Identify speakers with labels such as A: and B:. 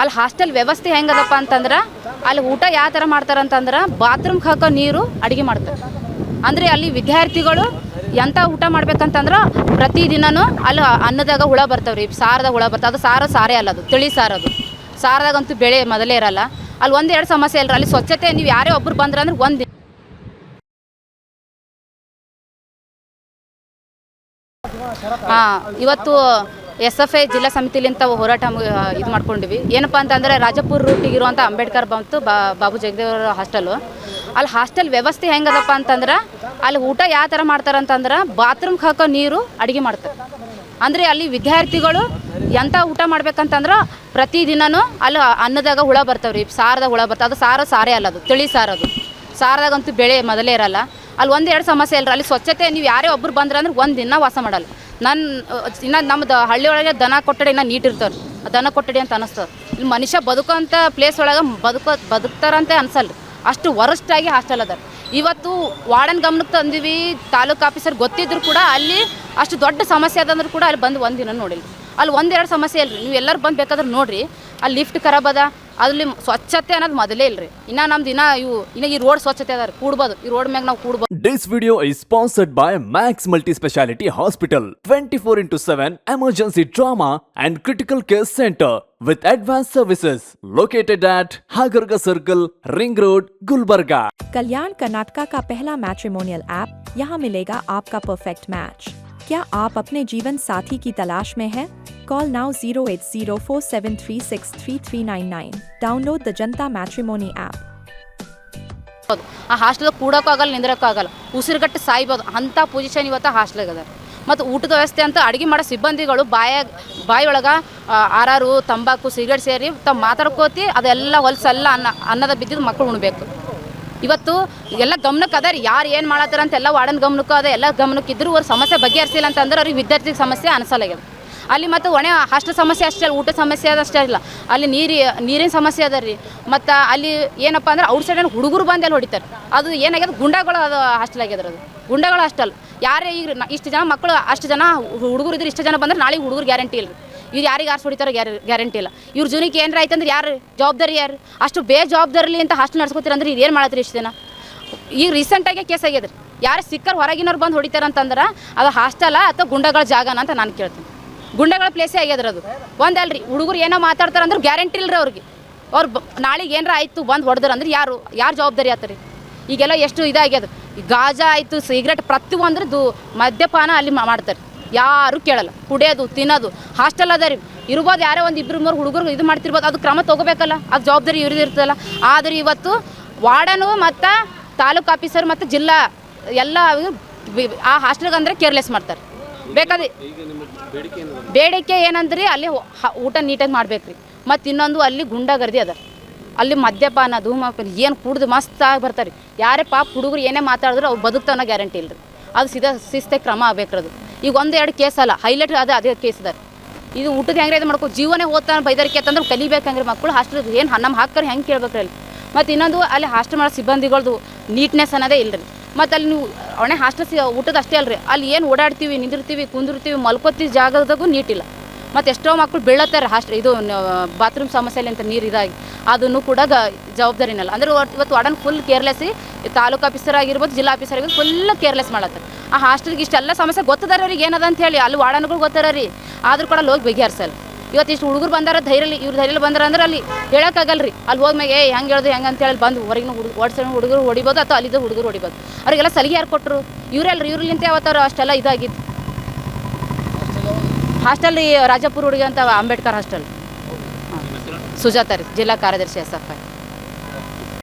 A: ಅಲ್ಲಿ ಹಾಸ್ಟೆಲ್ ವ್ಯವಸ್ಥೆ ಹೆಂಗದಪ್ಪ ಅಂತಂದ್ರೆ, ಅಲ್ಲಿ ಊಟ ಯಾವ ಥರ ಮಾಡ್ತಾರೆ ಅಂತಂದ್ರೆ ಬಾತ್ರೂಮ್ ಹಾಕೋ ನೀರು ಅಡುಗೆ ಮಾಡ್ತಾರೆ. ಅಂದರೆ ಅಲ್ಲಿ ವಿದ್ಯಾರ್ಥಿಗಳು ಎಂಥ ಊಟ ಮಾಡ್ಬೇಕಂತಂದ್ರೆ ಪ್ರತಿದಿನನೂ ಅಲ್ಲಿ ಅನ್ನದಾಗ ಹುಳ ಬರ್ತಾವ್ರಿ, ಸಾರದ ಹುಳ ಬರ್ತಾವೆ. ಅದು ಸಾರ ಸಾರೇ ಅಲ್ಲ ಅದು, ತಿಳಿ ಸಾರದು ಸಾರದಾಗಂತೂ ಬೆಳೆ ಮೊದಲೇ ಇರಲ್ಲ. ಅಲ್ಲಿ ಒಂದೆರಡು ಸಮಸ್ಯೆ ಇಲ್ಲರಿ ಅಲ್ಲಿ ಸ್ವಚ್ಛತೆ ನೀವು ಯಾರೇ ಒಬ್ರು ಬಂದ್ರೆ ಅಂದ್ರೆ ಒಂದು ಹಾಂ, ಇವತ್ತು ಎಸ್ ಎಫ್ ಐ ಜಿಲ್ಲಾ ಸಮಿತಿಲಿಂತ ಹೋರಾಟ ಇದು ಮಾಡ್ಕೊಂಡಿವಿ. ಏನಪ್ಪ ಅಂತಂದರೆ ರಾಜಪುರ ರೂಟಿಗಿರುವಂಥ ಅಂಬೇಡ್ಕರ್ ಬಂತು ಬಾಬು ಜಗದೇವರ ಹಾಸ್ಟೆಲು ಅಲ್ಲಿ ಹಾಸ್ಟೆಲ್ ವ್ಯವಸ್ಥೆ ಹೆಂಗದಪ್ಪ ಅಂತಂದ್ರೆ ಅಲ್ಲಿ ಊಟ ಯಾವ ಥರ ಮಾಡ್ತಾರೆ ಅಂತಂದ್ರೆ ಬಾತ್ರೂಮ್ಗೆ ಹಾಕೋ ನೀರು ಅಡುಗೆ ಮಾಡ್ತಾರೆ. ಅಂದರೆ ಅಲ್ಲಿ ವಿದ್ಯಾರ್ಥಿಗಳು ಎಂಥ ಊಟ ಮಾಡ್ಬೇಕಂತಂದ್ರೆ ಪ್ರತಿದಿನನೂ ಅಲ್ಲಿ ಅನ್ನದಾಗ ಹುಳ ಬರ್ತಾವೆ ರೀ ಸಾರದಾಗ ಹುಳ ಬರ್ತಾವೆ. ಅದು ಸಾರು ಸಾರೇ ಅಲ್ಲ ಅದು, ತಿಳಿ ಸಾರು ಅದು. ಸಾರದಾಗಂತೂ ಬೆಳೆ ಮೊದಲೇ ಇರಲ್ಲ. ಅಲ್ಲಿ ಒಂದು ಎರಡು ಸಮಸ್ಯೆ ಇಲ್ಲ ಅಲ್ಲಿ ಸ್ವಚ್ಛತೆ, ನೀವು ಯಾರೇ ಒಬ್ರು ಬಂದ್ರೆ ಅಂದ್ರೆ ಒಂದು ದಿನ ವಾಸ ಮಾಡಲ್ಲ. ನನ್ನ ಇನ್ನು ನಮ್ದು ಹಳ್ಳಿ ಒಳಗೆ ದನ ಕೊಠಡಿ ಇನ್ನೂ ನೀಟ್ ಇರ್ತಾರೆ ದನ ಕೊಠಡಿ ಅಂತ ಅನಿಸ್ತದೆ ಇಲ್ಲಿ ಮನುಷ್ಯ ಬದುಕೋಂಥ ಪ್ಲೇಸ್ ಒಳಗೆ ಬದುಕೋ, ಬದುಕ್ತಾರಂತೆ ಅನ್ಸಲ್ಲ ಅಷ್ಟು ವರಸ್ಟಾಗಿ ಹಾಸ್ಟೆಲ್ ಅದ. ಇವತ್ತು ವಾರ್ಡನ್ ಗಮನಕ್ಕೆ ತಂದಿವಿ, ತಾಲೂಕು ಆಫೀಸರ್ ಗೊತ್ತಿದ್ರು ಕೂಡ ಅಲ್ಲಿ ಅಷ್ಟು ದೊಡ್ಡ ಸಮಸ್ಯೆ ಅದಂದ್ರೂ ಕೂಡ ಅಲ್ಲಿ ಬಂದು ಒಂದಿನ ದಿನ ನೋಡಿಲ್ಲ ಅಲ್ಲಿ ಒಂದೆರಡು ಸಮಸ್ಯೆ ಇಲ್ಲರಿ ನೀವು ಎಲ್ಲರೂ ಬಂದು ಬೇಕಾದ್ರೆ ನೋಡಿರಿ. ಅಲ್ಲಿ ಲಿಫ್ಟ್ ಖರಾಬ್ ಅದ. ಅಲ್ಲಿ ಸ್ವಚ್ಛತೆ ಅನ್ನೋದು ಮೊದಲೇ ಇಲ್ಲರಿ ಇನ್ನು ನಮ್ದು ಇನ್ನೂ ಇವು, ಇನ್ನು ಈ ರೋಡ್ ಸ್ವಚ್ಛತೆ ಅದ ರೀ. ಕೂಡ್ಬೋದು. ಈ ರೋಡ್ ಮ್ಯಾಗ ನಾವು ಕೂಡ್ಬೋದು.
B: This video is sponsored by Max Multispeciality Hospital 24 into 7 emergency trauma and critical care center with advanced services located at Hagarga Circle, Ring Road, Gulbarga.
C: कल्याण कर्नाटका का पहला मैट्रिमोनियल ऐप यहाँ मिलेगा आपका परफेक्ट मैच क्या आप अपने जीवन साथी की तलाश में हैं? Call now zero eight zero four seven three
A: ಆ ಹಾಸ್ಟೆಲ್ ಕೂಡೋಕ್ಕೂ ಆಗಲ್ಲ ನಿಂದ್ರಕ್ಕೂ ಆಗಲ್ಲ ಉಸಿರುಗಟ್ಟು ಸಾಯ್ಬೋದು. ಅಂಥ ಪೊಸಿಷನ್ ಇವತ್ತು ಹಾಸ್ಟೆಲ್ಗೆ ಅದ. ಮತ್ತು ಊಟದ ವ್ಯವಸ್ಥೆ ಅಂತ ಅಡುಗೆ ಮಾಡೋ ಸಿಬ್ಬಂದಿಗಳು ಬಾಯ ಬಾಯಿ ಒಳಗೆ ಆರಾರು, ತಂಬಾಕು, ಸಿಗರೇಟ್ ಸೇರಿ ತಮ್ಮ ಮಾತಾಡ್ಕೋತಿ ಅದೆಲ್ಲ ಹೊಲಸೆಲ್ಲ ಅನ್ನ, ಅನ್ನದ ಬಿದ್ದಿದ್ದು ಮಕ್ಕಳು ಉಣ್ಬೇಕು. ಇವತ್ತು ಎಲ್ಲ ಗಮನಕ್ಕೆ ಅದ ಯಾರು ಏನು ಮಾಡತ್ತಾರ ಅಂತ ಎಲ್ಲ ವಾರ್ಡನ್ ಗಮನಕ್ಕೂ ಅದ. ಎಲ್ಲ ಗಮನಕ್ಕಿದ್ರು ಅವ್ರ ಸಮಸ್ಯೆ ಬಗೆಹರಿಸಿಲ್ಲ ಅಂತಂದ್ರೆ ಅವ್ರಿಗೆ ವಿದ್ಯಾರ್ಥಿ ಸಮಸ್ಯೆ ಅನಿಸಲ್ಲಾಗ್ಯದ ಅಲ್ಲಿ ಮತ್ತು ಒಣ ಹಾಸ್ಟೆಲ್ ಸಮಸ್ಯೆ ಅಷ್ಟೇ ಅಲ್ಲ ಊಟ ಸಮಸ್ಯೆ ಅದ ಅಷ್ಟೇ ಇಲ್ಲ. ಅಲ್ಲಿ ನೀರಿ, ನೀರಿನ ಸಮಸ್ಯೆ ಅದ ರೀ. ಮತ್ತು ಅಲ್ಲಿ ಏನಪ್ಪ ಅಂದ್ರೆ ಔಟ್ ಸೈಡ್ ಹುಡುಗರು ಬಂದು ಅಲ್ಲಿ ಹೊಡಿತಾರೆ. ಅದು ಏನಾಗ್ಯದ? ಗುಂಡಗಳು ಅದು ಹಾಸ್ಟೆಲ್ ಆಗ್ಯದ ಅದು ಗುಂಡಗಳು ಅಷ್ಟಲ್ಲ ಯಾರೇ ಈಗ ಇಷ್ಟು ಜನ ಮಕ್ಕಳು ಅಷ್ಟು ಜನ ಹುಡುಗರು ಇದ್ರೆ ಇಷ್ಟು ಜನ ಬಂದ್ರೆ ನಾಳೆ ಹುಡುಗರು ಗ್ಯಾರಂಟಿ ಇಲ್ಲ. ಇವ್ರು ಯಾರಿಗೆ ಆರ್ಸಿ ಹೊಡಿತಾರೆ ಗ್ಯಾರಂಟಿ ಇಲ್ಲ. ಇವ್ರ ಜೀವನಕ್ಕೆ ಏನಾರ ಆಯ್ತಂದ್ರೆ ಯಾರು ಜವಾಬ್ದಾರಿ ಯಾರು? ಅಷ್ಟು ಬೇಜವಾಬ್ದಾರಿಲಿ ಅಂತ ಹಾಸ್ಟೆಲ್ ನಡ್ಸ್ಕೊತೀರ ಅಂದ್ರೆ ಏನು ಮಾಡತ್ರಿ ಇಷ್ಟು ದಿನ? ಈಗ ರೀಸೆಂಟಾಗೆ ಕೇಸ್ ಆಗ್ಯದ್ರಿ. ಯಾರು ಸಿಕ್ಕರ್ ಹೊರಗಿನವ್ರು ಬಂದು ಹೊಡಿತಾರಂತಂದ್ರೆ ಅದು ಹಾಸ್ಟೆಲ ಅಥವಾ ಗುಂಡಗಳ ಜಾಗನ ಅಂತ ನಾನು ಕೇಳ್ತೀನಿ. ಗುಂಡಗಳ ಪ್ಲೇಸೇ ಆಗ್ಯದ್ರ ಅದು. ಒಂದಲ್ರಿ, ಹುಡುಗರು ಏನೋ ಮಾತಾಡ್ತಾರೆ ಅಂದ್ರೆ ಗ್ಯಾರಂಟಿ ಇಲ್ರಿ ಅವ್ರಿಗೆ. ಅವ್ರು ನಾಳೆಗೆ ಏನಾರ ಆಯಿತು, ಬಂದು ಹೊಡೆದ್ರು ಅಂದ್ರೆ ಯಾರು ಯಾರು ಜವಾಬ್ದಾರಿ ಆತರಿ? ಈಗೆಲ್ಲ ಎಷ್ಟು ಇದಾಗ್ಯದ ಗಾಜಾ ಆಯಿತು ಸಿಗರೇಟ್ ಪ್ರತಿಯೊಂದ್ರದ್ದು ಮದ್ಯಪಾನ ಅಲ್ಲಿ ಮಾಡ್ತಾರೆ. ಯಾರು ಕೇಳಲ್ಲ. ಕುಡಿಯೋದು, ತಿನ್ನೋದು ಹಾಸ್ಟೆಲ್ ಅದ ರೀ. ಇರ್ಬೋದು ಯಾರೋ ಒಂದು ಇಬ್ಬರು ಮೂರು ಹುಡುಗರು ಇದು ಮಾಡ್ತಿರ್ಬೋದು, ಅದು ಕ್ರಮ ತೊಗೋಬೇಕಲ್ಲ. ಅದು ಜವಾಬ್ದಾರಿ ಇವ್ರದ್ದು ಇರ್ತದಲ್ಲ. ಆದ್ರೆ ಇವತ್ತು ವಾರ್ಡನು ಮತ್ತು ತಾಲೂಕು ಆಫೀಸರ್ ಮತ್ತು ಜಿಲ್ಲಾ ಎಲ್ಲ ಆ ಹಾಸ್ಟೆಲ್ಗೆ ಅಂದರೆ ಕೇರ್ಲೆಸ್ ಮಾಡ್ತಾರೆ. ಬೇಕಾದ್ರೆ ಬೇಡಿಕೆ ಏನಂದ್ರಿ ಅಲ್ಲಿ ಊಟ ನೀಟಾಗಿ ಮಾಡ್ಬೇಕು ರೀ ಮತ್ತು ಇನ್ನೊಂದು ಅಲ್ಲಿ ಗುಂಡಾಗರ್ದಿ ಅದ. ಅಲ್ಲಿ ಮದ್ಯಪಾನ ಧೂಮಪಾನ ಏನು ಕುಡ್ದು ಆಗಿ ಬರ್ತಾರೆ. ಯಾರೇ ಪಾಪ ಹುಡುಗರು ಏನೇ ಮಾತಾಡಿದ್ರು ಅವ್ರು ಬದುಕ್ತಾವನ್ನ ಗ್ಯಾರಂಟಿ ಇಲ್ಲ ಅದು ಸಿದ ಶಿಸ್ತೆ ಕ್ರಮ ಆಗ್ಬೇಕ್ರಿ ಅದು. ಈಗ ಒಂದು ಎರಡು ಕೇಸ್ ಅಲ್ಲ, ಹೈಲೈಟ್ ಅದು, ಅದೇ ಕೇಸ್ ಅದ. ಇದು ಊಟದ ಹೆಂಗ್ರೆ ಇದು ಮಾಡ್ಕೊ ಜೀವನೇ ಓದ್ತಾನೆ ಬೈದರಿಕೆ ಅಂತಂದ್ರೆ ಕಲಿಬೇಕಂಗ್ರಿ ಮಕ್ಕಳು ಹಾಸ್ಟೆಲ್ ಏನು ನಮ್ಮ ಹಾಕರ್ ಹೆಂಗೆ ಕೇಳ್ಬೇಕ್ರಿ ಅಲ್ಲಿ. ಮತ್ತು ಇನ್ನೊಂದು ಅಲ್ಲಿ ಹಾಸ್ಟೆಲ್ ಮಾಡೋ ಸಿಬ್ಬಂದಿಗಳದು ನೀಟ್ನೆಸ್ ಅನ್ನೋದೇ ಇಲ್ಲರಿ ಮತ್ತು ಅಲ್ಲಿ ನೀವು ಒಣೆ ಹಾಸ್ಟೆಲ್ ಸಿ ಊಟದ ಅಷ್ಟೇ ಅಲ್ರಿ. ಅಲ್ಲಿ ಏನು ಓಡಾಡ್ತೀವಿ, ನಿಂದಿರ್ತೀವಿ, ಕುಂದಿರ್ತೀವಿ, ಮಲ್ಕೋತೀವಿ ಜಾಗದಾಗೂ ನೀಟಿಲ್ಲ. ಮತ್ತು ಎಷ್ಟೋ ಮಕ್ಕಳು ಬೀಳತ್ತಾರೆ ಹಾಸ್ಟೆಲ್ ಇದು ಬಾತ್ರೂಮ್ ಸಮಸ್ಯೆಲಿ ಅಂತ ನೀರು ಇದಾಗಿ. ಅದನ್ನು ಕೂಡ ಗ, ಜವಾಬ್ದಾರಿನಲ್ಲ. ಅಂದ್ರೆ ಇವತ್ತು ಇವತ್ತು ವಾರ್ಡನ್ ಫುಲ್ ಕೇರ್ಲೆಸ್ಸಿ ತಾಲೂಕು ಆಫೀಸರ್ ಆಗಿರ್ಬೋದು, ಜಿಲ್ಲಾ ಆಫೀಸರ್ ಆಗಿರ್ಬೋದು ಫುಲ್ ಕೇರ್ಲೆಸ್ ಮಾಡತ್ತೆ ಆ ಹಾಸ್ಟೆಲ್ಗೆ ಇಷ್ಟೆಲ್ಲ ಸಮಸ್ಯೆ ಗೊತ್ತದಾರ ಅವ್ರಿಗೆ ಏನದ ಅಂತ ಹೇಳಿ. ಅಲ್ಲಿ ವಾರ್ಡನ್ಗಳು ಗೊತ್ತಾರ ರೀ. ಆದರೂ ಕೂಡ ಅಲ್ಲಿ ಹೋಗಿ ಬಗೆಹರಿಸಲ್ಲ ಇವತ್ತು ಇಷ್ಟು ಹುಡುಗರು ಬಂದಾರ ಧೈರ್ಯಲಿ ಇವ್ರು ಧೈರ್ಯಲಿ ಬಂದಾರ ಅಂದ್ರೆ ಅಲ್ಲಿ ಹೇಳೋಕ್ಕಾಗಲ್ರಿ. ಅಲ್ಲಿ ಹೋದ್ಮ್ಯಾಗ, ಏ, ಹೆಂಗೆ ಹೇಳ್ದು, ಹೆಂಗೆ ಅಂತ ಹೇಳಿ ಬಂದು ಹೊರಗಿನ ಹುಡುಗ ಓಡಿಸೋ ಹುಡುಗರು ಹೊಡಿಬೋದು ಅಥವಾ ಅಲ್ಲಿದ್ದ ಹುಡುಗರು ಹೊಡಿಬೋದು. ಅವ್ರಿಗೆಲ್ಲ ಸಲಿಗೆ ಯಾರು ಕೊಟ್ಟರು ಇವರಲ್ರಿ, ಇವ್ರಲಿಂತ ಯಾವತ್ತಾರ ಅಷ್ಟೆಲ್ಲ ಇದಾಗಿತ್ತು? ಹಾಸ್ಟೆಲ್ ರಾಜಾಪುರ ಹುಡುಗಿ ಅಂತ, ಅಂಬೇಡ್ಕರ್ ಹಾಸ್ಟೆಲ್. ಸುಜಾತ ರೀ, ಜಿಲ್ಲಾ ಕಾರ್ಯದರ್ಶಿ ಎಸ್ ಎಫ್ ಐ.